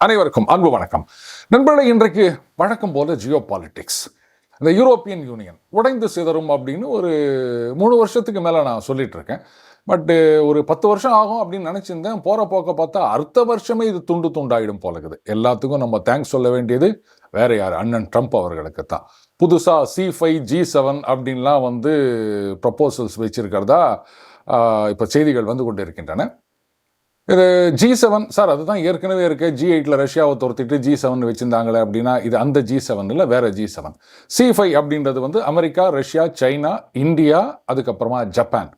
அனைவருக்கும் அன்பு வணக்கம். நண்பர்களே இன்றைக்கு வழக்கம் போல ஜியோ பாலிட்டிக்ஸ் இந்த யூரோப்பியன் யூனியன் உடைந்து சிதறும் அப்படின்னு ஒரு மூணு வருஷத்துக்கு மேலே நான் சொல்லிட்டு இருக்கேன். பட்டு ஒரு பத்து வருஷம் ஆகும் அப்படின்னு நினச்சிருந்தேன். போகிற போக்க பார்த்தா அடுத்த வருஷமே இது துண்டு துண்டாயிடும் போல இருக்குது. எல்லாத்துக்கும் நம்ம தேங்க்ஸ் சொல்ல வேண்டியது வேற யார்? அண்ணன் ட்ரம்ப் அவர்களுக்கு தான். புதுசாக சி ஃபைவ் ஜி செவன் அப்படின்லாம் வந்து ப்ரப்போசல்ஸ் வச்சிருக்கிறதா? இப்போ செய்திகள் வந்து கொண்டு இருக்கின்றன இது ஜி செவன் சார் அதுதான் ஏற்கனவே இருக்குது ஜி எயிட்டில் ரஷ்யாவை துரத்திட்டு ஜி செவன் வச்சுருந்தாங்களே அப்படின்னா இது அந்த ஜி செவன் இல்லை வேற ஜி செவன் சி ஃபைவ் அப்படின்றது வந்து அமெரிக்கா ரஷ்யா சைனா இந்தியா அதுக்கப்புறமா ஜப்பான்.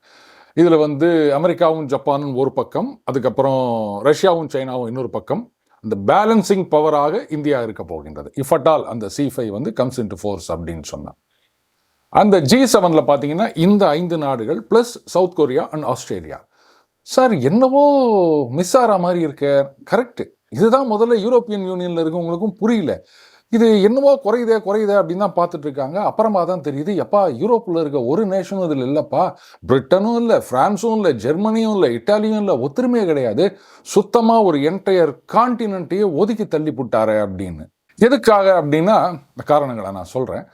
இதில் வந்து அமெரிக்காவும் ஜப்பானும் ஒரு பக்கம் அதுக்கப்புறம் ரஷ்யாவும் சைனாவும் இன்னொரு பக்கம். இந்த பேலன்சிங் பவராக இந்தியா இருக்க போகின்றது. இஃப் அட் ஆல் அந்த சி ஃபைவ் வந்து கம்ஸ் இன்டு ஃபோர்ஸ் அப்படின்னு சொன்னான் அந்த ஜி செவனில் பார்த்தீங்கன்னா இந்த ஐந்து நாடுகள் plus South Korea and Australia sir என்னவோ மிஸ் ஆகிற மாதிரி இருக்க. கரெக்டு இதுதான் முதல்ல யூரோப்பியன் யூனியனில் இருக்கவங்களுக்கும் புரியல. இது என்னவோ குறையுதே குறையுதே அப்படின்னு தான் பார்த்துட்டு இருக்காங்க. அப்புறமா தான் தெரியுது எப்பா யூரோப்பில் இருக்க ஒரு நேஷனும் இதில் இல்லைப்பா. பிரிட்டனும் இல்லை ஃப்ரான்ஸும் இல்லை ஜெர்மனியும் இல்லை இட்டாலியும் இல்லை ஒத்துருமையே கிடையாது. சுத்தமாக ஒரு என்டையர் கான்டினென்ட்டையே ஒதுக்கி தள்ளி போட்டாரு அப்படின்னு. எதுக்காக அப்படின்னா இந்த காரணங்களை நான் சொல்கிறேன்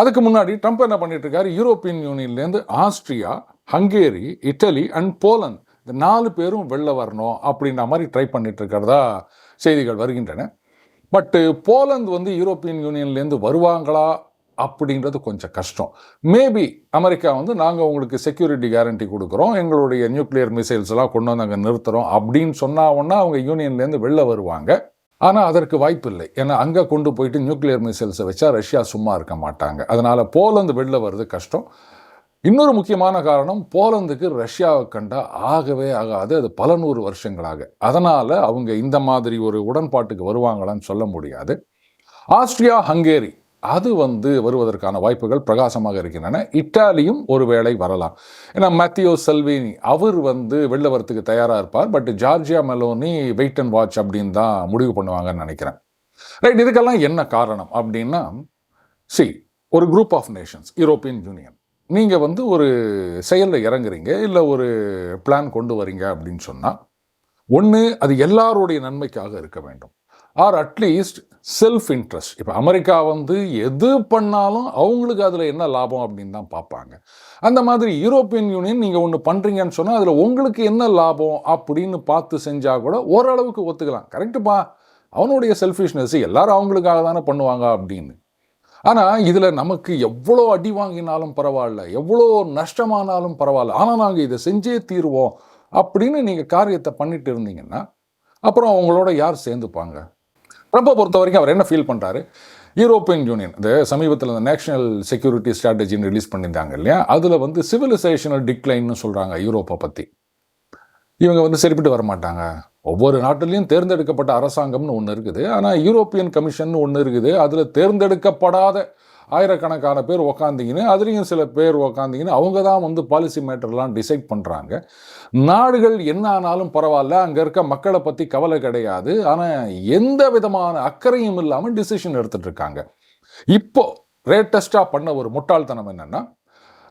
அதுக்கு முன்னாடி ட்ரம்ப் என்ன பண்ணிட்டு இருக்காரு European யூனியன்லேருந்து Austria Hungary Italy and Poland இந்த நாலு பேரும் வெளில வரணும் அப்படின்ற மாதிரி ட்ரை பண்ணிட்டு இருக்கிறதா செய்திகள் வருகின்றன. பட்டு போலந்து வந்து யூரோப்பியன் யூனியன்லேருந்து வருவாங்களா அப்படின்றது கொஞ்சம் கஷ்டம். மேபி அமெரிக்கா வந்து நாங்கள் உங்களுக்கு செக்யூரிட்டி கேரண்டி கொடுக்குறோம் எங்களுடைய நியூக்ளியர் மிசைல்ஸ் எல்லாம் கொண்டு வந்து அங்கே நிறுத்துகிறோம் அப்படின்னு சொன்னா அவங்க யூனியன்லேருந்து வெளில வருவாங்க. ஆனால் அதற்கு வாய்ப்பு இல்லை ஏன்னா அங்கே கொண்டு போயிட்டு நியூக்ளியர் மிசைல்ஸை வச்சா ரஷ்யா சும்மா இருக்க மாட்டாங்க. அதனால் போலந்து வெளில வர்றது கஷ்டம். இன்னொரு முக்கியமான காரணம் போலந்துக்கு ரஷ்யாவை கண்டா ஆகவே ஆகாது. அது பல நூறு வருஷங்களாக. அதனால் அவங்க இந்த மாதிரி ஒரு உடன்பாட்டுக்கு வருவாங்களான்னு சொல்ல முடியாது. ஆஸ்திரியா ஹங்கேரி அது வந்து வருவதற்கான வாய்ப்புகள் பிரகாசமாக இருக்கின்றன. இட்டாலியும் ஒருவேளை வரலாம். ஏன்னா மேத்தியோ செல்வினி அவர் வந்து வெளில வரத்துக்கு தயாராக இருப்பார். But Giorgia Meloni wait and watch அப்படின்னு தான் முடிவு பண்ணுவாங்கன்னு நினைக்கிறேன். ரைட் இதுக்கெல்லாம் என்ன காரணம் அப்படின்னா சி ஒரு group of nations European Union நீங்கள் வந்து ஒரு செயலில் இறங்குறீங்க இல்லை ஒரு பிளான் கொண்டு வரீங்க அப்படின்னு சொன்னால் ஒன்று அது எல்லாருடைய நன்மைக்காக இருக்க வேண்டும். Or at least self interest இப்போ அமெரிக்கா வந்து எது பண்ணாலும் அவங்களுக்கு அதில் என்ன லாபம் அப்படின்னு தான் பார்ப்பாங்க. அந்த மாதிரி யூரோப்பியன் யூனியன் நீங்கள் ஒன்று பண்ணுறீங்கன்னு சொன்னால் அதில் உங்களுக்கு என்ன லாபம் அப்படின்னு பார்த்து செஞ்சால் கூட ஓரளவுக்கு ஒத்துக்கலாம். கரெக்டுப்பா அவனுடைய செல்ஃபிஷ்னஸ் எல்லாரும் அவங்களுக்காக தானே பண்ணுவாங்க அப்படின்னு. ஆனால் இதில் நமக்கு எவ்வளோ அடி வாங்கினாலும் பரவாயில்ல எவ்வளோ நஷ்டமானாலும் பரவாயில்ல ஆனால் நாங்கள் இதை செஞ்சே தீருவோம் அப்படின்னு நீங்கள் காரியத்தை பண்ணிட்டு இருந்தீங்கன்னா அப்புறம் அவங்களோட யார் சேர்ந்துப்பாங்க? ட்ரம்ப்பை பொறுத்த வரைக்கும் அவர் என்ன ஃபீல் பண்ணுறாரு யூரோப்பியன் யூனியன் இந்த சமீபத்தில் இந்த நேஷனல் செக்யூரிட்டி ஸ்ட்ராட்டஜின்னு ரிலீஸ் பண்ணியிருந்தாங்க இல்லையா? அதில் வந்து சிவிலைசேஷனல் டிக்ளைன்னு சொல்கிறாங்க யூரோப்பை பற்றி இவங்க வந்து சரிப்பட்டு வர மாட்டாங்க ஒவ்வொரு நாட்டிலையும் தேர்ந்தெடுக்கப்பட்ட அரசாங்கம்னு ஒன்று இருக்குது. ஆனால் யூரோப்பியன் கமிஷன் ஒன்று இருக்குது. அதில் தேர்ந்தெடுக்கப்படாத ஆயிரக்கணக்கான பேர் உக்காந்திங்கன்னு அதுலேயும் சில பேர் உக்காந்திங்கன்னு அவங்க தான் வந்து பாலிசி மேட்டர்லாம் டிசைட் பண்ணுறாங்க நாடுகள் என்ன ஆனாலும் பரவாயில்ல அங்கே இருக்க மக்களை பற்றி கவலை கிடையாது. ஆனால் எந்த விதமான அக்கறையும் இல்லாமல் டிசிஷன் எடுத்துகிட்டு இருக்காங்க. இப்போ ரேட்டஸ்டாக பண்ண ஒரு முட்டாள்தனம் என்னன்னா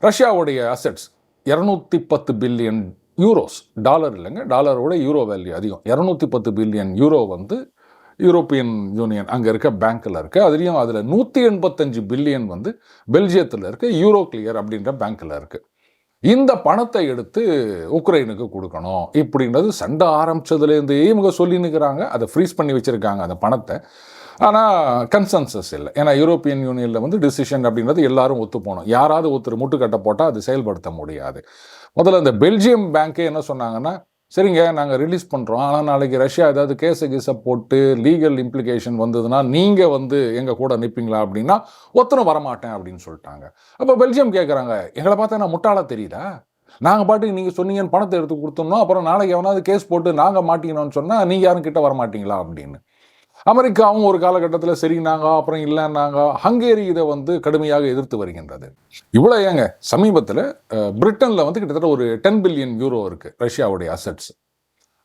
ரஷ்யாவுடைய அசெட்ஸ் இரநூத்தி பத்து பில்லியன் யூரோஸ் டாலர் இல்லைங்க டாலரோட யூரோ வேல்யூ அதிகம். இரநூத்தி பத்து பில்லியன் யூரோ வந்து யூரோப்பியன் யூனியன் அங்கே இருக்க பேங்க்கில் இருக்குது அதுலேயும் அதில் நூற்றி எண்பத்தஞ்சு பில்லியன் வந்து பெல்ஜியத்தில் இருக்க யூரோ கிளியர் அப்படின்ற பேங்க்கில் இருக்குது இந்த பணத்தை எடுத்து உக்ரைனுக்கு கொடுக்கணும் இப்படின்றது சண்டை ஆரம்பிச்சதுலேருந்தே இவங்க சொல்லினுக்கிறாங்க அதை ஃப்ரீஸ் பண்ணி வச்சுருக்காங்க அந்த பணத்தை. ஆனால் கன்சன்சஸ் இல்லை. ஏன்னா யூரோப்பியன் யூனியனில் வந்து டிசிஷன் அப்படின்றது எல்லாரும் ஒத்து போகணும். யாராவது ஒருத்தர் முட்டுக்கட்டை போட்டால் அது செயல்படுத்த முடியாது. முதல்ல இந்த பெல்ஜியம் பேங்க்கே என்ன சொன்னாங்கன்னா சரிங்க நாங்கள் ரிலீஸ் பண்ணுறோம் ஆனால் நாளைக்கு ரஷ்யா ஏதாவது கேஸை கீஸை போட்டு லீகல் இம்ப்ளிகேஷன் வந்ததுன்னா நீங்கள் வந்து எங்கள் கூட நிற்பீங்களா அப்படின்னா ஒத்தனை வரமாட்டேன் அப்படின்னு சொல்லிட்டாங்க. அப்போ பெல்ஜியம் கேட்குறாங்க எங்களை பார்த்தா நான் முட்டாளா தெரியுதா? நாங்கள் பாட்டுக்கு நீங்கள் சொன்னீங்கன்னு பணத்தை எடுத்து கொடுத்தோம்னா அப்புறம் நாளைக்கு எவனாவது கேஸ் போட்டு நாங்கள் மாட்டிக்கணும்னு சொன்னால் நீங்கள் யாரும் கிட்ட வரமாட்டீங்களா? அப்படின்னு. அமெரிக்காவும் ஒரு காலகட்டத்தில் சரினாங்க அப்புறம் இல்லைன்னாங்க ஹங்கேரி இதை வந்து கடுமையாக எதிர்த்து வருகின்றது. இவ்வளோ ஏங்க? சமீபத்தில் பிரிட்டனில் வந்து கிட்டத்தட்ட ஒரு டென் பில்லியன் யூரோ இருக்குது ரஷ்யாவுடைய அசட்ஸ்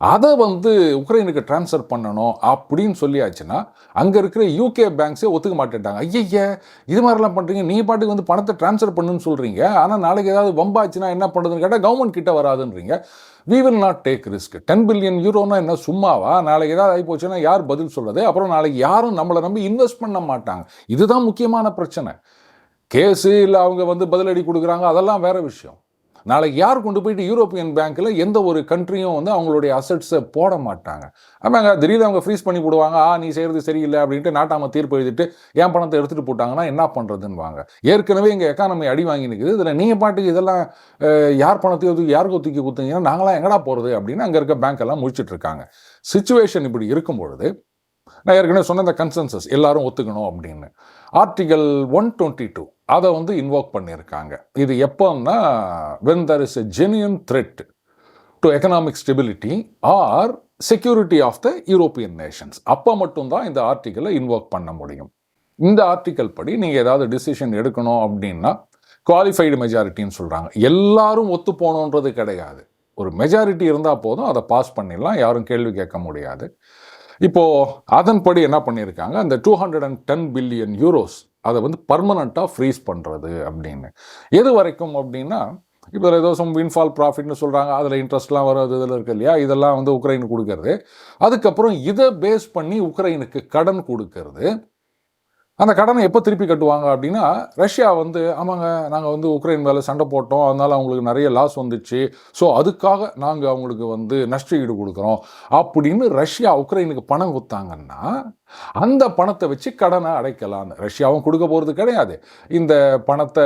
அதை வந்து உக்ரைனுக்கு ட்ரான்ஸ்ஃபர் பண்ணணும் அப்படின்னு சொல்லியாச்சுன்னா அங்கே இருக்கிற யூகே பேங்க்ஸே ஒத்துக்க மாட்டேட்டாங்க ஐயய்ய இது மாதிரிலாம் பண்ணுறீங்க நீ பாட்டுக்கு வந்து பணத்தை ட்ரான்ஸ்ஃபர் பண்ணுன்னு சொல்கிறீங்க ஆனால் நாளைக்கு ஏதாவது வம்பாச்சுன்னா என்ன பண்ணுறதுன்னு கேட்டால் கவர்மெண்ட் கிட்ட வராதுன்றீங்க. We will not take risk ten billion யூரோனா என்ன சும்மாவா? நாளைக்கு ஏதாவது ஆகி போச்சுன்னா யார் பதில் சொல்கிறது அப்புறம் நாளைக்கு யாரும் நம்மளை நம்பி இன்வெஸ்ட் பண்ண மாட்டாங்க. இதுதான் முக்கியமான பிரச்சனை. கேஸு இல்லை அவங்க வந்து பதிலடி கொடுக்குறாங்க அதெல்லாம் வேறு விஷயம். நாளைக்கு யார் கொண்டு போயிட்டு யூரோப்பியன் பேங்க்கில் எந்த ஒரு கண்ட்ரியும் வந்து அவங்களுடைய அசட்ஸை போட மாட்டாங்க. ஆமாங்க திடீர்னு அவங்க ஃப்ரீஸ் பண்ணி போடுவாங்க. ஆ நீ செய்கிறது சரியில்லை அப்படின்ட்டு நாட்டாம தீர்ப்பு எழுதிட்டு என் பணத்தை எடுத்துகிட்டு போட்டாங்கன்னா என்ன பண்ணுறதுன்னு ஏற்கனவே எங்கள் எக்கானமி அடி வாங்கி நிற்குது இதில் நீங்கள் பாட்டுக்கு இதெல்லாம் யார் பணத்தையும் தூக்கி யாருக்கு தூக்கி கொடுத்தீங்கன்னா நாங்களாம் எங்கடா போகிறது அப்படின்னு அங்கே இருக்க பேங்க் எல்லாம் முடிச்சுட்டு இருக்காங்க. சுச்சுவேஷன் இப்படி இருக்கும் பொழுது நான் ஏற்கனவே சொன்ன இந்த கன்சென்சஸ் எல்லாரும் ஒத்துக்கணும் அப்படின்னு. ஆர்டிகல் ஒன் டுவெண்ட்டி டூ அதை வந்து இன்வோக் பண்ணியிருக்காங்க. இது எப்போன்னா when there is a genuine threat to economic stability or security of the European nations அப்போ மட்டும்தான் இந்த ஆர்டிக்கலை இன்வோக் பண்ண முடியும். இந்த ஆர்டிக்கல் படி நீங்கள் ஏதாவது டிசிஷன் எடுக்கணும் அப்படின்னா குவாலிஃபைடு மெஜாரிட்டின்னு சொல்கிறாங்க எல்லாரும் ஒத்து போகணுன்றது கிடையாது. ஒரு மெஜாரிட்டி இருந்தால் போதும் அதை பாஸ் பண்ணிடலாம். யாரும் கேள்வி கேட்க முடியாது. இப்போது அதன்படி என்ன பண்ணியிருக்காங்க? அந்த two hundred and ten billion euros அதை வந்து பர்மனண்ட்டாக ஃப்ரீஸ் பண்ணுறது அப்படின்னு. எது வரைக்கும் அப்படின்னா இப்போ ஏதோ சம் வின்ஃபால் ப்ராஃபிட்னு சொல்கிறாங்க அதில் இன்ட்ரெஸ்ட்லாம் வரும் இதில் இருக்கு இல்லையா? இதெல்லாம் வந்து உக்ரைனுக்கு கொடுக்கறது. அதுக்கப்புறம் இதை பேஸ் பண்ணி உக்ரைனுக்கு கடன் கொடுக்கறது. அந்த கடனை எப்போ திருப்பி கட்டுவாங்க அப்படின்னா ரஷ்யா வந்து ஆமாங்க நாங்கள் வந்து உக்ரைன் மேலே சண்டை போட்டோம். அதனால் அவங்களுக்கு நிறைய லாஸ் வந்துச்சு. ஸோ அதுக்காக நாங்கள் அவங்களுக்கு வந்து நஷ்ட ஈடு கொடுக்குறோம். அப்படின்னு ரஷ்யா உக்ரைனுக்கு பணம் கொடுத்தாங்கன்னா அந்த பணத்தை வச்சு கடனை அடைக்கலான்னு ரஷ்யாவும் கொடுக்க போகிறது கிடையாது. இந்த பணத்தை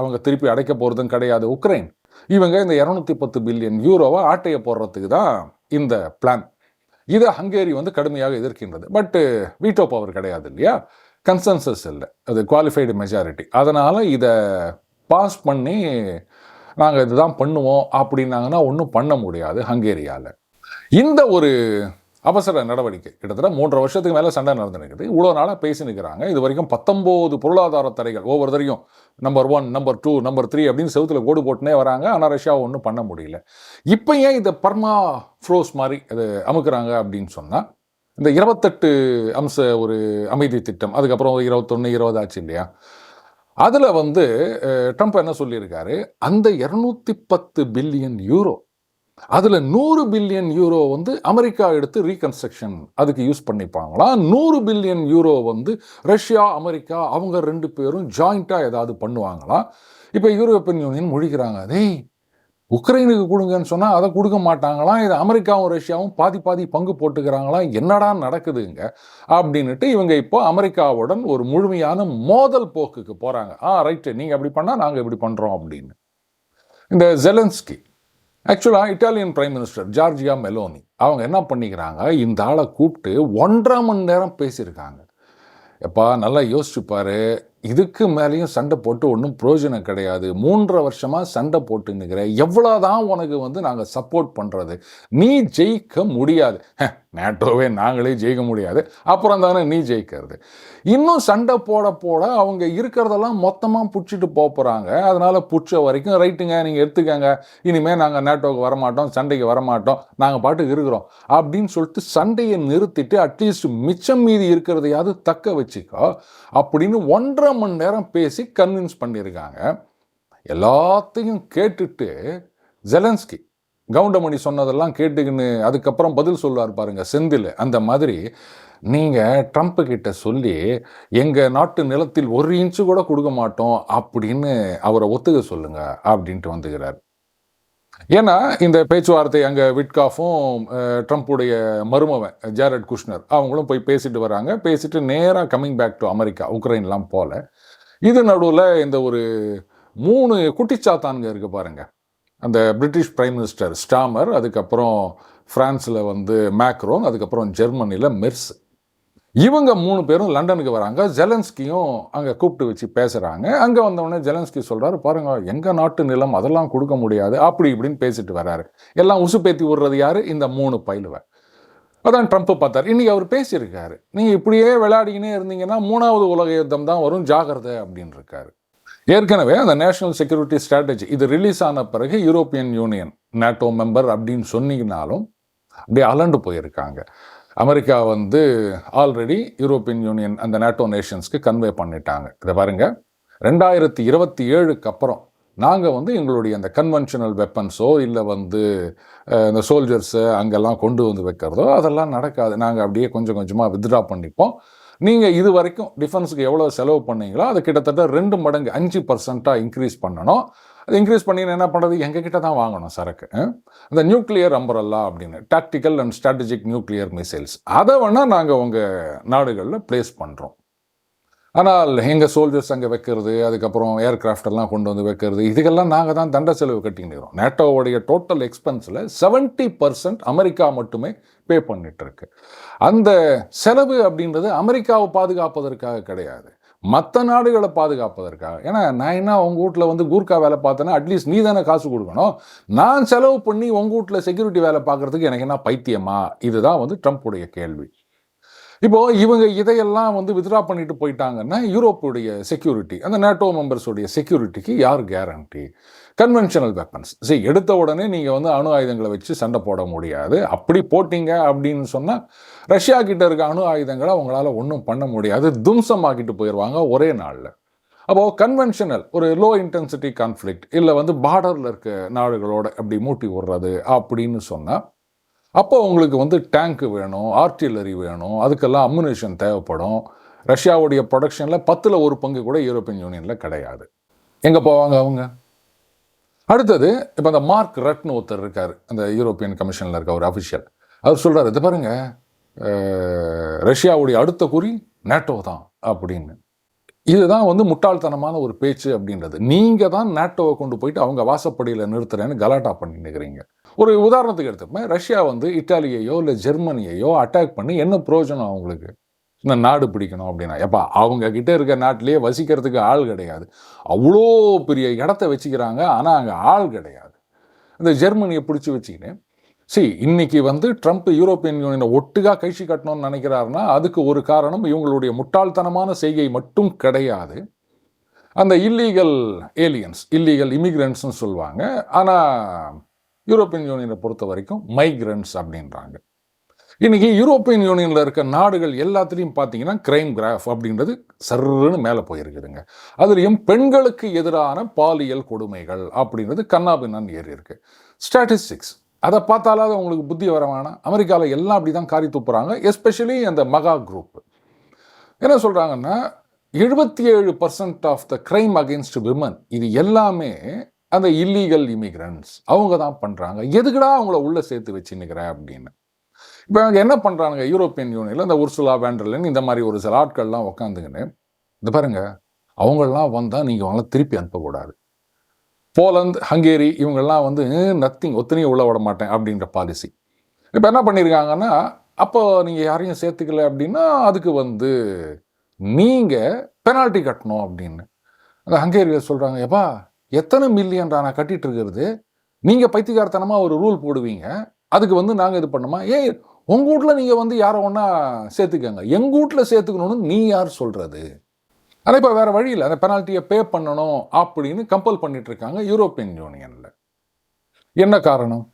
அவங்க திருப்பி அடைக்க போகிறதும் கிடையாது உக்ரைன். இவங்க இந்த இரநூத்தி பத்து பில்லியன் யூரோவை ஆட்டையை போடுறதுக்கு தான் இந்த பிளான் இதை ஹங்கேரி வந்து கடுமையாக எதிர்க்கின்றது. பட்டு வீட்டோ பவர் கிடையாது இல்லையா? கன்சென்சஸ் இல்லை. அது குவாலிஃபைடு மெஜாரிட்டி அதனால் இதை பாஸ் பண்ணி நாங்கள் இதுதான் பண்ணுவோம் அப்படின்னாங்கன்னா ஒன்றும் பண்ண முடியாது ஹங்கேரியாவில் இந்த ஒரு அவசர நடவடிக்கை கிட்டத்தட்ட மூன்றரை வருஷத்துக்கு மேலே சண்டை நடந்து நிற்குது இவ்வளோ நாளாக பேசி நிற்கிறாங்க இது வரைக்கும் பத்தொம்போது பொருளாதார தடைகள் ஒவ்வொருத்தரையும் number one number two number three அப்படின்னு செவுத்துல கோடு போட்டுனே வராங்க. ஆனால் ரஷ்யாவை ஒன்றும் பண்ண முடியல. இப்போ ஏன் இதை பர்மா ஃப்ரோஸ் மாதிரி அது அமுக்குறாங்க அப்படின்னு சொன்னால் இந்த இருபத்தெட்டு அம்ச ஒரு அமைதி திட்டம் அதுக்கப்புறம் இருபத்தொன்று இருபது ஆச்சு இல்லையா? அதில் வந்து ட்ரம்ப் என்ன சொல்லியிருக்காரு? அந்த இரநூத்தி பத்து பில்லியன் யூரோ அதில் நூறு பில்லியன் யூரோ வந்து அமெரிக்கா எடுத்து ரீகன்ஸ்ட்ரக்ஷன் அதுக்கு யூஸ் பண்ணிப்பாங்களாம் நூறு பில்லியன் யூரோ வந்து ரஷ்யா அமெரிக்கா அவங்க ரெண்டு பேரும் ஜாயிண்ட்டாக ஏதாவது பண்ணுவாங்களாம் இப்போ யூரோப்பியன் யூனியன் முழிக்கிறாங்க அதே உக்ரைனுக்கு கொடுங்கன்னு சொன்னால் அதை கொடுக்க மாட்டாங்களாம் இது அமெரிக்காவும் ரஷ்யாவும் பாதி பாதி பங்கு போட்டுக்கிறாங்களாம் என்னடா நடக்குதுங்க? அப்படின்னுட்டு இவங்க இப்போ அமெரிக்காவுடன் ஒரு முழுமையான மோதல் போக்குக்கு போகிறாங்க ஆ ரைட்டு. நீங்கள் அப்படி பண்ணால் நாங்கள் இப்படி பண்ணுறோம் அப்படின்னு. இந்த ஜெலன்ஸ்கி ஆக்சுவலாக Italian prime minister Giorgia Meloni அவங்க என்ன பண்ணிக்கிறாங்க? இந்த ஆளை கூப்பிட்டு ஒன்றரை மணி நேரம் பேசியிருக்காங்க. எப்பா நல்லா யோசிச்சு இதுக்கு மேலேயும் சண்டை போட்டு ஒன்றும் பிரயோஜனம் கிடையாது. மூன்றரை வருஷமாக சண்டை போட்டுன்னுக்கிற. எவ்வளோதான் உனக்கு வந்து நாங்கள் சப்போர்ட் பண்ணுறது நீ ஜெயிக்க முடியாது. நேட்டோவே நாங்களே ஜெயிக்க முடியாது. அப்புறம் தானே நீ ஜெயிக்கிறது. இன்னும் சண்டை போட போட அவங்க இருக்கிறதெல்லாம் மொத்தமாக பிடிச்சிட்டு போகிறாங்க அதனால் பிடிச்ச வரைக்கும் ரைட்டுங்க நீங்கள் எடுத்துக்கங்க. இனிமேல் நாங்கள் நேட்டோவுக்கு வரமாட்டோம் சண்டைக்கு வரமாட்டோம். நாங்கள் பாட்டுக்கு இருக்கிறோம். அப்படின்னு சொல்லிட்டு சண்டையை நிறுத்திட்டு அட்லீஸ்ட் மிச்சம் மீதி இருக்கிறதையாவது தக்க வச்சுக்கோ. அப்படின்னு ஒன்றரை மணி நேரம் பேசி கன்வின்ஸ் பண்ணியிருக்காங்க. எல்லாத்தையும் கேட்டுட்டு ஜெலன்ஸ்கி கவுண்டமணி சொன்னதெல்லாம் கேட்டுக்கின்னு அதுக்கப்புறம் பதில் சொல்லுவார் பாருங்க செந்தில் அந்த மாதிரி நீங்கள் ட்ரம்ப் கிட்ட சொல்லி எங்கள் நாட்டு நிலத்தில் ஒரு இன்ச்சு கூட கொடுக்க மாட்டோம் அப்படின்னு அவரை ஒத்துக்க சொல்லுங்க அப்படின்ட்டு வந்துக்கிறார். ஏன்னா இந்த பேச்சுவார்த்தை அங்கே விட்காஃபும் ட்ரம்ப்புடைய மருமவன் ஜாரட் குஷ்னர் அவங்களும் போய் பேசிட்டு வராங்க. பேசிட்டு நேராக கம்மிங் பேக் டு அமெரிக்கா உக்ரைன்லாம் போல. இது நடுவில் இந்த ஒரு மூணு குட்டிச்சாத்தானுங்க இருக்குது பாருங்கள் அந்த பிரிட்டிஷ் பிரைம் மினிஸ்டர் ஸ்டாமர் அதுக்கப்புறம் ஃப்ரான்ஸில் வந்து மேக்ரோன் அதுக்கப்புறம் ஜெர்மனியில் மெர்ஸ். இவங்க மூணு பேரும் லண்டனுக்கு வராங்க. ஜெலன்ஸ்கியும் அங்கே கூப்பிட்டு வச்சு பேசுகிறாங்க அங்கே வந்தவொடனே ஜெலன்ஸ்கி சொல்கிறாரு பாருங்க எங்கள் நாட்டு நிலம் அதெல்லாம் கொடுக்க முடியாது. அப்படி இப்படின்னு பேசிட்டு வராரு. எல்லாம் உசுப்பேத்தி விடுறது யார்? இந்த மூணு பயிலுவை அதான் ட்ரம்ப் பார்த்தார். இன்றைக்கி அவர் பேசியிருக்காரு. நீங்கள் இப்படியே விளையாடிக்கினே இருந்தீங்கன்னா மூணாவது உலக யுத்தம் தான் வரும் ஜாகிரதை அப்படின்னு இருக்காரு ஏற்கனவே அந்த நேஷனல் செக்யூரிட்டி ஸ்ட்ராட்டஜி இது ரிலீஸ் ஆன பிறகு யூரோப்பியன் யூனியன் நேட்டோ மெம்பர் அப்படின்னு சொன்னீங்கனாலும் அப்படியே அலண்டு போயிருக்காங்க. அமெரிக்கா வந்து ஆல்ரெடி யூரோப்பியன் யூனியன் அந்த நேட்டோ நேஷன்ஸ்க்கு கன்வே பண்ணிட்டாங்க. இதை பாருங்கள் ரெண்டாயிரத்தி இருபத்தி ஏழுக்கு அப்புறம் நாங்கள் வந்து எங்களுடைய அந்த கன்வென்ஷனல் வெப்பன்ஸோ இல்லை வந்து இந்த சோல்ஜர்ஸை அங்கெல்லாம் கொண்டு வந்து வைக்கிறதோ அதெல்லாம் நடக்காது. நாங்கள் அப்படியே கொஞ்சம் கொஞ்சமாக வித்ட்ரா பண்ணிப்போம். நீங்கள் இது வரைக்கும் டிஃபென்ஸுக்கு எவ்வளோ செலவு பண்ணீங்களோ அது கிட்டத்தட்ட ரெண்டு மடங்கு அஞ்சு பர்சண்ட்டாக இன்க்ரீஸ் பண்ணணும். அது இன்க்ரீஸ் பண்ணி என்ன பண்ணுறது எங்ககிட்ட தான் வாங்கணும் சரக்கு. அந்த நியூக்ளியர் அம்பரல்லா அப்படின்னு tactical and strategic nuclear missiles அதை வேணால் நாங்கள் உங்கள் நாடுகளில் ப்ளேஸ் பண்ணுறோம் ஆனால் எங்கள் சோல்ஜர்ஸ் அங்கே வைக்கிறது அதுக்கப்புறம் ஏர்கிராஃப்ட் எல்லாம் கொண்டு வந்து வைக்கிறது இதுக்கெல்லாம் நாங்கள் தான் தண்ட செலவு கட்டிக்கிறோம் நேட்டோவுடைய டோட்டல் எக்ஸ்பென்ஸில் செவன்ட்டி பர்சன்ட் அமெரிக்கா மட்டுமே பே பண்ணிட்டு இருக்கு. அந்த செலவு அப்படின்றது அமெரிக்காவை பாதுகாப்பதற்காக கிடையாது. மற்ற நாடுகளை பாதுகாப்பதற்காக. ஏன்னா நான் என்ன உங்கள் வீட்டில் வந்து கூர்க்கா வேலை பார்த்தேன்னா அட்லீஸ்ட் நீ தானே காசு கொடுக்கணும். நான் செலவு பண்ணி உங்கள் வீட்டில் செக்யூரிட்டி வேலை பார்க்கறதுக்கு எனக்கு என்ன பைத்தியமா? இதுதான் வந்து ட்ரம்ப்புடைய கேள்வி. இப்போ இவங்க இதையெல்லாம் வந்து வித்ரா பண்ணிட்டு போயிட்டாங்கன்னா யூரோப்புடைய செக்யூரிட்டி அந்த நேட்டோ மெம்பர்ஸுடைய செக்யூரிட்டிக்கு யார் கேரண்டி கன்வென்ஷனல் வெப்பன்ஸ் சரி எடுத்த உடனே நீங்கள் வந்து அணு ஆயுதங்களை வச்சு சண்டை போட முடியாது. அப்படி போட்டிங்க அப்படின்னு சொன்னால் ரஷ்யா கிட்ட இருக்க அணு ஆயுதங்களை அவங்களால ஒன்றும் பண்ண முடியாது. தும்சமாக்கிட்டு போயிடுவாங்க ஒரே நாளில். அப்போது கன்வென்ஷனல் ஒரு லோ இன்டென்சிட்டி கான்ஃப்ளிக்ட் இல்லை வந்து பார்டரில் இருக்க நாடுகளோட அப்படி மூட்டி விடுறது அப்படின்னு சொன்னால் அப்போ உங்களுக்கு வந்து டேங்க்கு வேணும் ஆர்டிலரி வேணும் அதுக்கெல்லாம் அம்யூனேஷன் தேவைப்படும். ரஷ்யாவுடைய ப்ரொடக்ஷனில் பத்தில் ஒரு பங்கு கூட யூரோப்பியன் யூனியனில் கிடையாது. எங்கே போவாங்க அவங்க? அடுத்தது இப்போ அந்த மார்க் ரட்னு ஒருத்தர் இருக்கார் அந்த யூரோப்பியன் கமிஷனில் இருக்க ஒரு அஃபிஷியல் அவர் சொல்கிறார் இது பாருங்கள் ரஷ்யாவுடைய அடுத்த குறி நேட்டோ தான் அப்படின்னு. இதுதான் வந்து முட்டாள்தனமான ஒரு பேச்சு அப்படின்றது. நீங்கள் தான் நேட்டோவை கொண்டு போயிட்டு அவங்க வாசப்படியில் நிறுத்துறேன்னு கலாட்டா பண்ணிட்டுக்கிறீங்க ஒரு உதாரணத்துக்கு எடுத்துப்போமே ரஷ்யா வந்து இட்டாலியையோ இல்லை ஜெர்மனியையோ அட்டாக் பண்ணி என்ன பிரயோஜனம் அவங்களுக்கு? இந்த நாடு பிடிக்கணும் அப்படின்னா. எப்பா அவங்க கிட்ட இருக்க நாட்டிலேயே வசிக்கிறதுக்கு ஆள் கிடையாது. அவ்வளோ பெரிய இடத்த வச்சுக்கிறாங்க ஆனால் அங்கே ஆள் கிடையாது. இந்த ஜெர்மனியை பிடிச்சி வச்சுக்கின்னு. சி இன்னைக்கு வந்து ட்ரம்ப் யூரோப்பியன் யூனியனை ஒட்டுகா கழிச்சு கட்டணும்னு நினைக்கிறாருன்னா அதுக்கு ஒரு காரணம் இவங்களுடைய முட்டாள்தனமான செய்கை மட்டும் கிடையாது. அந்த இல்லீகல் ஏலியன்ஸ் இல்லீகல் இமிக்ரெண்ட்ஸ்னு சொல்லுவாங்க. ஆனால் யூரோப்பியன் யூனியனை பொறுத்த வரைக்கும் மைக்ரண்ட்ஸ் அப்படின்றாங்க. இன்றைக்கி யூரோப்பியன் யூனியனில் இருக்க நாடுகள் எல்லாத்துலேயும் பார்த்தீங்கன்னா கிரைம் கிராஃப் அப்படின்றது சர்ருன்னு மேலே போயிருக்குதுங்க. அதுலேயும் பெண்களுக்கு எதிரான பாலியல் கொடுமைகள் அப்படின்றது கண்ணாபின்னான் ஏறி இருக்குது ஸ்டாட்டிஸ்டிக்ஸ் அதை பார்த்தாலாவது அவங்களுக்கு புத்தி வர வேணாம். அமெரிக்காவில் எல்லாம் அப்படி தான் காரி துப்புறாங்க எஸ்பெஷலி அந்த மகா குரூப் என்ன சொல்கிறாங்கன்னா எழுபத்தி ஏழு percent of the crime against women இது எல்லாமே அந்த இல்லீகல் இமிக்ரண்ட்ஸ் அவங்க தான் பண்ணுறாங்க எதுக்குடா அவங்கள உள்ளே சேர்த்து வச்சுன்னுக்கிறேன் அப்படின்னு. இப்போ அவங்க என்ன பண்ணுறாங்க யூரோப்பியன் யூனியனில் இந்த உர்சுலா வேண்டர்லன் இந்த மாதிரி ஒரு சில ஆட்கள்லாம் உட்காந்துக்கின்னு இந்த பாருங்கள் அவங்களாம் வந்தால் நீங்கள் அவங்கள திருப்பி அனுப்பக்கூடாது. போலந்து ஹங்கேரி இவங்கெல்லாம் வந்து நத்திங் ஒத்தனையும் உள்ள விட மாட்டேன் அப்படின்ற பாலிசி இப்போ என்ன பண்ணியிருக்காங்கன்னா அப்போ நீங்கள் யாரையும் சேர்த்துக்கல அப்படின்னா அதுக்கு வந்து நீங்கள் பெனால்ட்டி கட்டணும் அப்படின்னு. அந்த ஹங்கேரியில் சொல்கிறாங்க எப்பா எத்தனை மில்லியன்டா நான் கட்டிட்டு இருக்கிறது? நீங்கள் பைத்தியக்காரத்தனமாக ஒரு ரூல் போடுவீங்க. அதுக்கு வந்து நாங்கள் இது பண்ணுமா? ஏன் உங்கள் வீட்டில் நீங்கள் வந்து யாரை ஒன்றா சேர்த்துக்கங்க. எங்கள் வீட்டில் சேர்த்துக்கணும்னு நீ யார் சொல்கிறது ஆனால் இப்போ வேறு வழியில் அந்த பெனால்ட்டியை பே பண்ணணும் அப்படின்னு கம்பல் பண்ணிட்டு இருக்காங்க யூரோப்பியன் யூனியனில் என்ன காரணம்?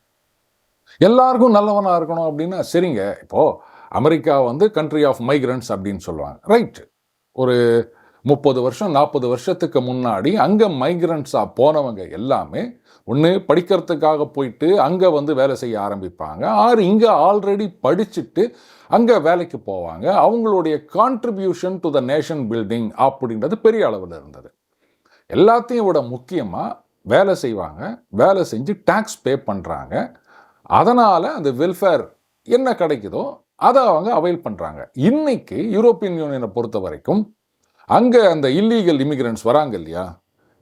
எல்லாருக்கும் நல்லவனாக இருக்கணும் அப்படின்னா சரிங்க. இப்போது அமெரிக்கா வந்து கண்ட்ரி ஆஃப் மைக்ரண்ட்ஸ் அப்படின்னு சொல்லுவாங்க. ரைட் ஒரு முப்பது வருஷம் நாற்பது வருஷத்துக்கு முன்னாடி அங்கே மைக்ரண்ட்ஸாக போனவங்க எல்லாமே ஒன்று படிக்கிறதுக்காக போயிட்டு அங்கே வந்து வேலை செய்ய ஆரம்பிப்பாங்க. ஆறு இங்கே ஆல்ரெடி படிச்சுட்டு அங்கே வேலைக்கு போவாங்க. அவங்களுடைய contribution to the nation building அப்படின்றது பெரிய அளவில் இருந்தது. எல்லாத்தையும் விட முக்கியமாக வேலை செய்வாங்க. வேலை செஞ்சு டேக்ஸ் பே பண்ணுறாங்க அதனால் அந்த வெல்ஃபேர் என்ன கிடைக்குதோ அதை அவங்க அவைல் பண்ணுறாங்க இன்றைக்கி யூரோப்பியன் யூனியனை பொறுத்த வரைக்கும் அங்கே அந்த இல்லீகல் இமிக்ரெண்ட்ஸ் வராங்க இல்லையா?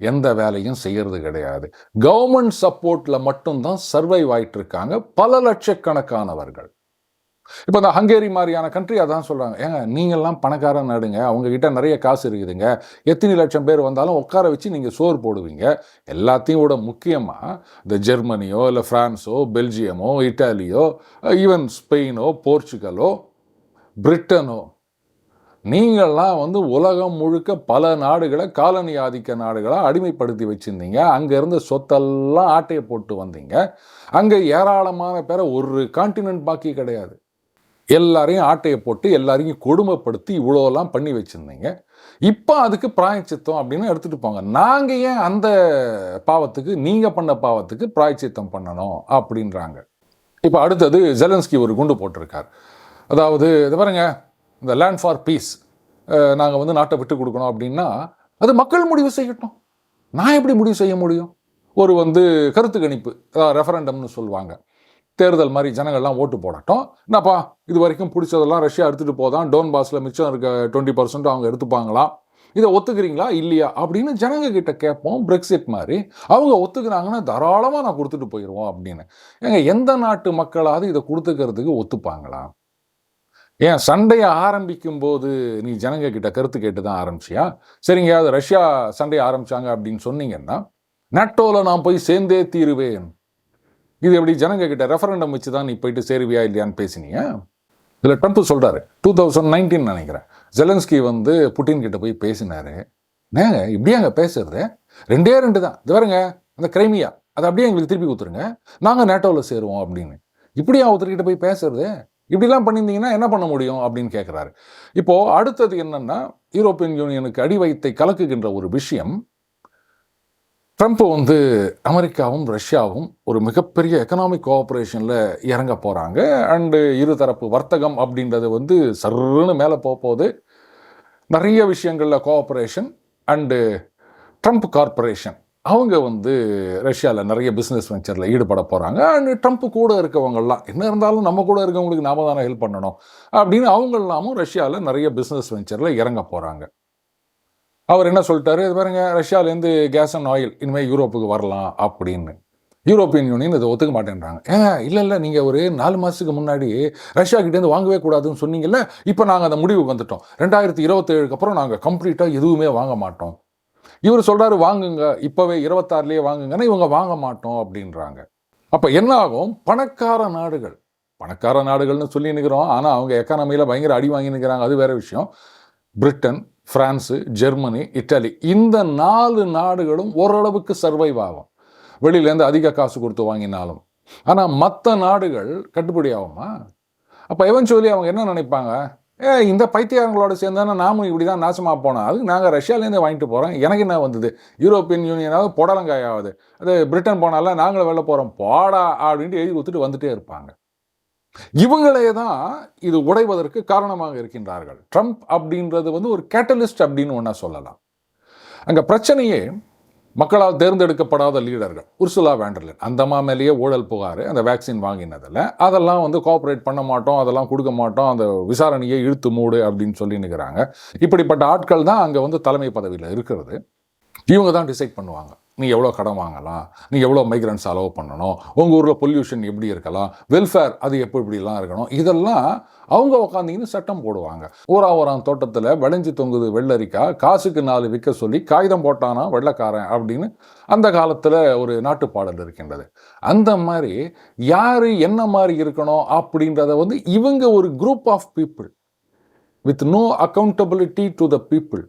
எந்த வேலையும் செய்கிறது கிடையாது. கவர்மெண்ட் சப்போர்ட்டில் மட்டும்தான் சர்வைவ் ஆகிட்டு இருக்காங்க. பல லட்சக்கணக்கானவர்கள். இப்போ இந்த ஹங்கேரி மாதிரியான கண்ட்ரி அதான் சொல்கிறாங்க ஏங்க நீங்கள்லாம் பணக்கார நாடுங்க அவங்கக்கிட்ட நிறைய காசு இருக்குதுங்க. எத்தனை லட்சம் பேர் வந்தாலும் உட்கார வச்சு நீங்கள் சோறு போடுவீங்க. எல்லாத்தையும் விட முக்கியமாக இந்த ஜெர்மனியோ இல்லை ஃப்ரான்ஸோ பெல்ஜியமோ இட்டாலியோ ஈவன் ஸ்பெயினோ போர்ச்சுகலோ பிரிட்டனோ நீங்கள்லாம் வந்து உலகம் முழுக்க பல நாடுகளை காலனி ஆதிக்க நாடுகளை அடிமைப்படுத்தி வச்சுருந்தீங்க. அங்கேருந்து சொத்தெல்லாம் ஆட்டையை போட்டு வந்தீங்க. அங்கே ஏராளமான பேரை ஒரு கான்டினென்ட் பாக்கி கிடையாது. எல்லாரையும் ஆட்டையை போட்டு எல்லாரையும் கொடுமைப்படுத்தி இவ்வளோலாம் பண்ணி வச்சுருந்தீங்க. இப்போ அதுக்கு பிராயச்சித்தம் அப்படின்னு எடுத்துகிட்டு போங்க. நாங்கள் ஏன் அந்த பாவத்துக்கு நீங்கள் பண்ண பாவத்துக்கு பிராயச்சித்தம் பண்ணணும் அப்படின்றாங்க. இப்போ அடுத்தது ஜெலன்ஸ்கி ஒரு குண்டு போட்டிருக்கார். அதாவது இது பாருங்க இந்த லேண்ட் ஃபார் பீஸ் நாங்கள் வந்து நாட்டை விட்டு கொடுக்கணும் அப்படின்னா அது மக்கள் முடிவு செய்யட்டும். நான் எப்படி முடிவு செய்ய முடியும்? ஒரு வந்து கருத்து கணிப்பு ரெஃபரண்டம்னு சொல்லுவாங்க. தேர்தல் மாதிரி ஜனங்கள்லாம் ஓட்டு போடட்டும். என்னப்பா இது வரைக்கும் பிடிச்சதெல்லாம் ரஷ்யா எடுத்துகிட்டு போதான் டோன் பாஸில் மிச்சம் இருக்க டுவெண்ட்டி பர்சன்ட் அவங்க எடுத்துப்பாங்களாம் இதை ஒத்துக்கிறீங்களா? இல்லையா? அப்படின்னு ஜனங்க கிட்ட கேட்போம். பிரெக்சிட் மாதிரி. அவங்க ஒத்துக்கிறாங்கன்னா தாராளமாக நான் கொடுத்துட்டு போயிடுவோம் அப்படின்னு. ஏங்க எந்த நாட்டு மக்களாவது இதை கொடுத்துக்கிறதுக்கு ஒத்துப்பாங்களா? ஏன் சண்டையை ஆரம்பிக்கும் போது நீ ஜனங்க கிட்ட கருத்து கேட்டு தான் ஆரம்பிச்சியா? சரிங்க அது ரஷ்யா சண்டையை ஆரம்பிச்சாங்க அப்படின்னு சொன்னீங்கன்னா நட்டோவில் நான் போய் சேர்ந்தே தீருவேன். இது எப்படி ஜனங்க கிட்ட ரெஃபரண்டம் வச்சு தான் நீ போயிட்டு சேருவியா இல்லையான்னு பேசினீங்க இதில் ட்ரம்ப் சொல்கிறாரு டூ தௌசண்ட் நைன்டீன் நினைக்கிறேன். ஜெலன்ஸ்கி வந்து புட்டின் கிட்ட போய் பேசினாரு. நேங்க இப்படியாங்க பேசுறது? ரெண்டே ரெண்டு தான் இது வருங்க அந்த கிரைமியா அதை அப்படியே எங்களுக்கு திருப்பி கொடுத்துருங்க. நாங்கள் நேட்டோவில் சேருவோம் அப்படின்னு. இப்படியா ஒருத்தர்கிட்ட போய் பேசுறது? இப்படிலாம் பண்ணியிருந்தீங்கன்னா என்ன பண்ண முடியும் அப்படின்னு கேட்குறாரு இப்போது அடுத்தது என்னன்னா யூரோப்பியன் யூனியனுக்கு அடி வைத்தை கலக்குகின்ற ஒரு விஷயம் ட்ரம்ப் வந்து அமெரிக்காவும் ரஷ்யாவும் ஒரு மிகப்பெரிய எக்கனாமிக் கோஆப்ரேஷனில் இறங்க போகிறாங்க அண்டு இருதரப்பு வர்த்தகம் அப்படின்றது வந்து சருன்னு மேலே போக நிறைய விஷயங்களில் கோஆப்ரேஷன் அண்டு ட்ரம்ப் கார்பரேஷன் அவங்க வந்து ரஷ்யாவில் நிறைய பிஸ்னஸ் வெஞ்சரில் ஈடுபட போகிறாங்க அண்டு ட்ரம்ப் கூட இருக்கவங்கெல்லாம் என்ன இருந்தாலும் நம்ம கூட இருக்கவங்களுக்கு நாம தானே ஹெல்ப் பண்ணணும் அப்படின்னு அவங்கெல்லாமும் ரஷ்யாவில் நிறைய பிஸ்னஸ் வெஞ்சரில் இறங்க போகிறாங்க அவர் என்ன சொல்லிட்டாரு? இது பாருங்க ரஷ்யாவிலேருந்து கேஸ் அண்ட் ஆயில் இனிமேல் யூரோப்புக்கு வரலாம் அப்படின்னு. யூரோப்பியன் யூனியன் இதை ஒத்துக்க மாட்டேன்றாங்க. ஏங்க இல்லை இல்லை நீங்கள் ஒரு நாலு மாதத்துக்கு முன்னாடி ரஷ்யா கிட்டேருந்து வாங்கவே கூடாதுன்னு சொன்னீங்கல்ல இப்போ நாங்கள் அந்த முடிவுக்கு வந்துட்டோம். ரெண்டாயிரத்தி இருபத்தேழுக்கு அப்புறம் நாங்கள் கம்ப்ளீட்டாக எதுவுமே வாங்க மாட்டோம். இவர் சொல்கிறாரு வாங்குங்க இப்போவே இருபத்தாறுலேயே வாங்குங்கன்னா இவங்க வாங்க மாட்டோம் அப்படின்றாங்க. அப்போ என்ன ஆகும்? பணக்கார நாடுகள். பணக்கார நாடுகள்னு சொல்லி நிற்கிறோம் ஆனால் அவங்க எக்கானமியில் பயங்கர அடி வாங்கி நிற்கிறாங்க அது வேற விஷயம். Britain France Germany Italy. இந்த நாலு நாடுகளும் ஓரளவுக்கு சர்வைவ் ஆகும். வெளியிலேருந்து அதிக காசு கொடுத்து வாங்கினாலும். ஆனால் மற்ற நாடுகள் கட்டுப்படி ஆகுமா? அப்போ எவன்ச்சுவலி அவங்க என்ன நினைப்பாங்க? ஏ இந்த பைத்தியாரங்களோட சேர்ந்தானே நாமும் இப்படி தான் நாசமாக போனோம். அதுக்கு நாங்கள் ரஷ்யாலேருந்து வாங்கிட்டு போகிறோம் எனக்கு என்ன வந்தது? யூரோப்பியன் யூனியனாவது புடலங்காயாவது அது பிரிட்டன் போனால நாங்களும் வெளில போகிறோம் போடா அப்படின்ட்டு எழுதி கொடுத்துட்டு வந்துட்டே இருப்பாங்க. இவங்களே தான் இது உடைவதற்கு காரணமாக இருக்கின்றார்கள். ட்ரம்ப் அப்படின்றது வந்து ஒரு கேட்டலிஸ்ட் அப்படின்னு ஒன்றா சொல்லலாம். அங்கே பிரச்சனையே மக்களால் தேர்ந்தெடுக்கப்படாத லீடர்கள். உர்சுலா வேண்டர்லன் அந்த மேலேயே ஊழல் புகார் அந்த வேக்சின் வாங்கினதில். அதெல்லாம் வந்து கோஆப்ரேட் பண்ண மாட்டோம் அதெல்லாம் கொடுக்க மாட்டோம் அந்த விசாரணையை இழுத்து மூடு அப்படின்னு சொல்லி நிற்கிறாங்க இப்படிப்பட்ட ஆட்கள் தான் அங்கே வந்து தலைமை பதவியில் இருக்கிறது. இவங்க தான் டிசைட் பண்ணுவாங்க. நீ எவ்வளோ கடன் வாங்கலாம்? நீ எவ்வளோ மைக்ரன்ஸ் அலோவ் பண்ணணும்? உங்கள் ஊரில் பொல்யூஷன் எப்படி இருக்கலாம்? வெல்ஃபேர் அது எப்போ இப்படிலாம் இருக்கணும்? இதெல்லாம் அவங்க உக்காந்திங்கன்னு சட்டம் போடுவாங்க. ஊரா ஊரான் தோட்டத்தில் விளைஞ்சு தொங்குது வெள்ளரிக்கா காசுக்கு நாலு விற்க சொல்லி காகிதம் போட்டானா வெள்ளக்காரன் அப்படின்னு அந்த காலத்தில் ஒரு நாட்டுப்பாடல் இருக்கின்றது. அந்த மாதிரி யார் என்ன மாதிரி இருக்கணும் அப்படின்றத வந்து இவங்க ஒரு group of people with no accountability to the people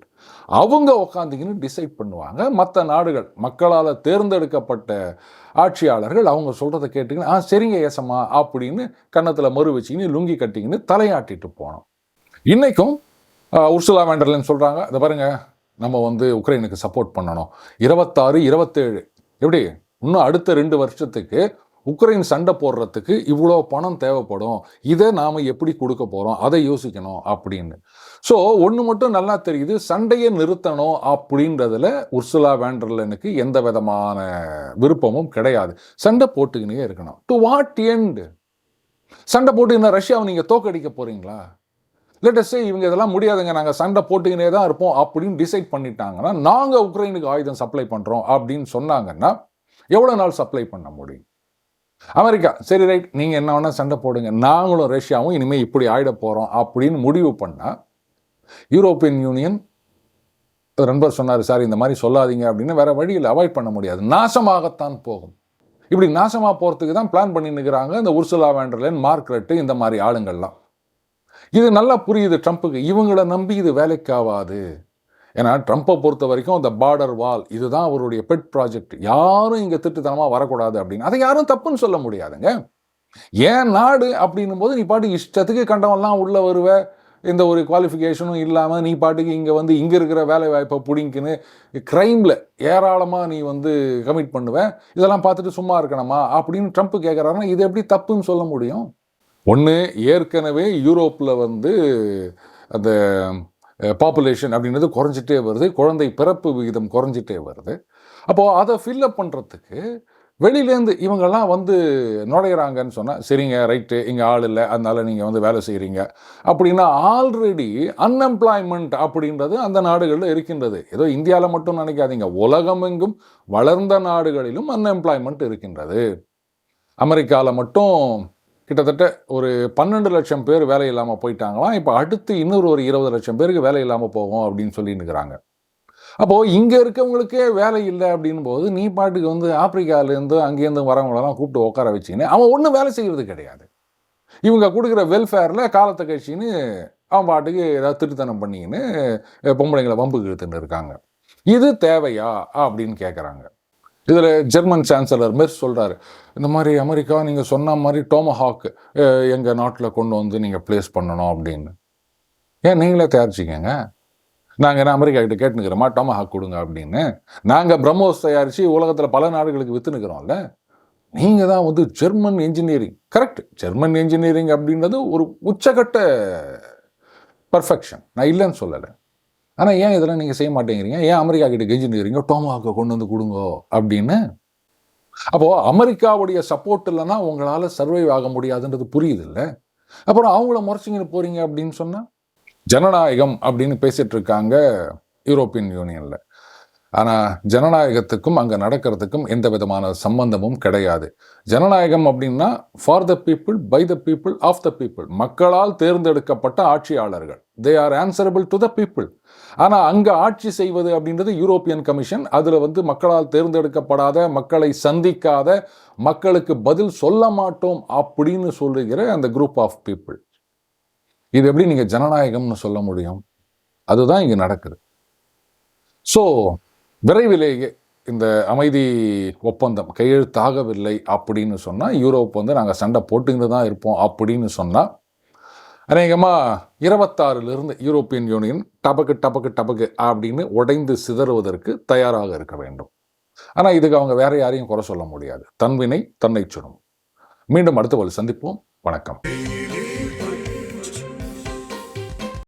அவங்க உக்காந்திங்கன்னு டிசைட் பண்ணுவாங்க. மற்ற நாடுகள் மக்களால் தேர்ந்தெடுக்கப்பட்ட ஆட்சியாளர்கள் அவங்க சொல்கிறத கேட்டுக்கின்னு ஆ சரிங்க ஏசம்மா அப்படின்னு கன்னத்தில் மறு வச்சுக்கின்னு லுங்கி கட்டிக்கின்னு தலையாட்டிட்டு போனோம். இன்றைக்கும் உர்சுலா வேண்டர்லன்னு சொல்கிறாங்க அதை பாருங்க நம்ம வந்து உக்ரைனுக்கு சப்போர்ட் பண்ணணும். இருபத்தாறு இருபத்தேழு எப்படி? இன்னும் அடுத்த ரெண்டு வருஷத்துக்கு உக்ரைன் சண்டை போடுறதுக்கு இவ்வளோ பணம் தேவைப்படும். இதை நாம் எப்படி கொடுக்க போகிறோம் அதை யோசிக்கணும் அப்படின்னு. ஸோ ஒன்று மட்டும் நல்லா தெரியுது. சண்டையை நிறுத்தணும் அப்படின்றதுல உர்சுலா வேண்டர்லனுக்கு எந்த விதமான விருப்பமும் கிடையாது. சண்டை போட்டுக்கினே இருக்கணும். டு வாட் எண்டு சண்டை போட்டுக்கின ரஷ்யாவை நீங்கள் தோக்கடிக்க போகிறீங்களா லேட்டஸ்டே இவங்க இதெல்லாம் முடியாதுங்க. நாங்கள் சண்டை போட்டுக்கினே தான் இருப்போம் அப்படின்னு டிசைட் பண்ணிட்டாங்கன்னா நாங்கள் உக்ரைனுக்கு ஆயுதம் சப்ளை பண்ணுறோம் அப்படின்னு சொன்னாங்கன்னா எவ்வளோ நாள் சப்ளை பண்ண முடியும்? அமெரிக்கா சரி ரைட். நீங்கள் என்ன வேணால் சண்டை போடுங்க. நாங்களும் ரஷ்யாவும் இனிமேல் இப்படி ஆயிட போகிறோம் அப்படின்னு முடிவு பண்ணால் யூரோப்பியன் யூனியன் நண்பர் சொன்னார் சார் இந்த மாதிரி சொல்லாதீங்க அப்படின்னு வேறு வழியில் அவாய்ட் பண்ண முடியாது. நாசமாகத்தான் போகும். இப்படி நாசமாக போகிறதுக்கு தான் பிளான் பண்ணி நிற்கிறாங்க இந்த உர்சுலா வேண்டர்லேன் மார்க்ரெட்டு இந்த மாதிரி ஆளுங்கள்லாம். இது நல்லா புரியுது ட்ரம்ப்புக்கு. இவங்களை நம்பி இது வேலைக்காவாது. ஏன்னா ட்ரம்ப்பை பொறுத்த வரைக்கும் அந்த பார்டர் வால் இதுதான் அவருடைய பெட் ப்ராஜெக்ட் யாரும் இங்கே திட்டுத்தனமாக வரக்கூடாது அப்படின்னு. அதை யாரும் தப்புன்னு சொல்ல முடியாதுங்க. ஏன் நாடு அப்படின்னும் போது நீ பாட்டு இஷ்டத்துக்கு கண்டவன்லாம் உள்ளே வருவ. எந்த ஒரு குவாலிஃபிகேஷனும் இல்லாமல் நீ பாட்டுக்கு இங்கே வந்து இங்கே இருக்கிற வேலை வாய்ப்பை பிடிங்கின்னு க்ரைமில் ஏராளமாக நீ வந்து கமிட் பண்ணுவ. இதெல்லாம் பார்த்துட்டு சும்மா இருக்கணுமா? அப்படின்னு ட்ரம்ப் கேட்குறாருன்னா இது எப்படி தப்புன்னு சொல்ல முடியும்? ஒன்று ஏற்கனவே யூரோப்பில் வந்து அந்த பாப்புலேஷன் அப்படின்றது குறைஞ்சிட்டே வருது. குழந்தை பிறப்பு விகிதம் குறைஞ்சிட்டே வருது. அப்போது அதை ஃபில்லப் பண்ணுறதுக்கு வெளியிலேருந்து இவங்கெல்லாம் வந்து நுழையிறாங்கன்னு சொன்னால் சரிங்க ரைட்டு இங்கே ஆள் இல்லை அதனால் நீங்கள் வந்து வேலை செய்கிறீங்க அப்படின்னா ஆல்ரெடி அன்எம்ப்ளாய்மெண்ட் அப்படின்றது அந்த நாடுகளில் இருக்கின்றது. ஏதோ இந்தியாவில் மட்டும் நினைக்காதீங்க. உலகமெங்கும் வளர்ந்த நாடுகளிலும் அன்எம்ப்ளாய்மெண்ட் இருக்கின்றது. அமெரிக்காவில் மட்டும் கிட்டத்தட்ட ஒரு பன்னெண்டு லட்சம் பேர் வேலை இல்லாமல் போயிட்டாங்களாம். இப்போ அடுத்து இன்னொரு ஒரு இருபது லட்சம் பேருக்கு வேலை இல்லாமல் போகும் அப்படின்னு சொல்லிட்டுருக்கிறாங்க அப்போது இங்கே இருக்கவங்களுக்கே வேலை இல்லை அப்படின் போது நீ பாட்டுக்கு வந்து ஆப்பிரிக்காவிலேருந்து அங்கேருந்து வரவங்களெல்லாம் கூப்பிட்டு உட்கார வச்சின்னு அவன் ஒன்றும் வேலை செய்கிறது கிடையாது. இவங்க கொடுக்குற வெல்ஃபேரில் காலத்தை கழிச்சின்னு அவன் பாட்டுக்கு ஏதாவது திருத்தனம் பண்ணிக்கின்னு பொம்பளைங்களை வம்புக்கு இழுத்துன்னு இருக்காங்க. இது தேவையா அப்படின்னு கேட்குறாங்க இதில் ஜெர்மன் சான்சலர் மெர்ஸ் சொல்கிறாரு இந்த மாதிரி அமெரிக்கா நீங்கள் சொன்ன மாதிரி டோமஹாக் எங்கள் நாட்டில் கொண்டு வந்து நீங்கள் ப்ளேஸ் பண்ணணும் அப்படின்னு. ஏன்? நீங்களே தயாரிச்சிக்கங்க. நாங்கள் என்ன அமெரிக்கா கிட்ட கேட்டுனுக்கிறோமா? டோமஹாக் கொடுங்க அப்படின்னு. நாங்கள் பிரம்மோஸ் தயாரித்து உலகத்தில் பல நாடுகளுக்கு விற்றுனுக்கிறோம்ல நீங்கள் தான் வந்து German engineering correct German engineering அப்படின்றது ஒரு உச்சகட்ட பர்ஃபெக்ஷன் நான் இல்லைன்னு சொல்லலை. ஆனால் ஏன் இதெல்லாம் நீங்கள் செய்ய மாட்டேங்கிறீங்க? ஏன் அமெரிக்கா கிட்ட கெஞ்சினுக்கிறீங்க டோமாக்கை கொண்டு வந்து கொடுங்கோ அப்படின்னு அப்போது அமெரிக்காவுடைய சப்போர்ட் இல்லைன்னா உங்களால் சர்வைவ் ஆக முடியாதுன்றது புரியுது இல்லை அப்புறம் அவங்கள முறைச்சிங்கன்னு போகிறீங்க அப்படின்னு சொன்னால் ஜனநாயகம் அப்படின்னு பேசிகிட்டு இருக்காங்க யூரோப்பியன் யூனியனில். ஆனால் ஜனநாயகத்துக்கும் அங்கே நடக்கிறதுக்கும் எந்த விதமான சம்பந்தமும் கிடையாது. ஜனநாயகம் அப்படின்னா for the people by the people of the people மக்களால் தேர்ந்தெடுக்கப்பட்ட ஆட்சியாளர்கள். They are answerable to the people ஆனால் அங்கே ஆட்சி செய்வது அப்படின்றது யூரோப்பியன் கமிஷன் அதில் வந்து மக்களால் தேர்ந்தெடுக்கப்படாத மக்களை சந்திக்காத மக்களுக்கு பதில் சொல்ல மாட்டோம் அப்படின்னு சொல்லுகிற அந்த குரூப் ஆஃப் பீப்புள் இது எப்படி நீங்கள் ஜனநாயகம்னு சொல்ல முடியும்? அதுதான் இங்கே நடக்குது. ஸோ விரைவிலேயே இந்த அமைதி ஒப்பந்தம் கையெழுத்தாகவில்லை அப்படின்னு சொன்னால் யூரோப் வந்து நாங்கள் சண்டை போட்டுக்கிட்டு தான் இருப்போம் அப்படின்னு சொன்னால் அநேகமாக இருபத்தாறிலிருந்து யூரோப்பியன் யூனியன் டபக்கு டபக்கு டபக்கு அப்படின்னு உடைந்து சிதறுவதற்கு தயாராக இருக்க வேண்டும். ஆனால் இதுக்கு அவங்க வேற யாரையும் குறை சொல்ல முடியாது. தன்வினை தன்னை சுடும். மீண்டும் அடுத்த வழி சந்திப்போம். வணக்கம்.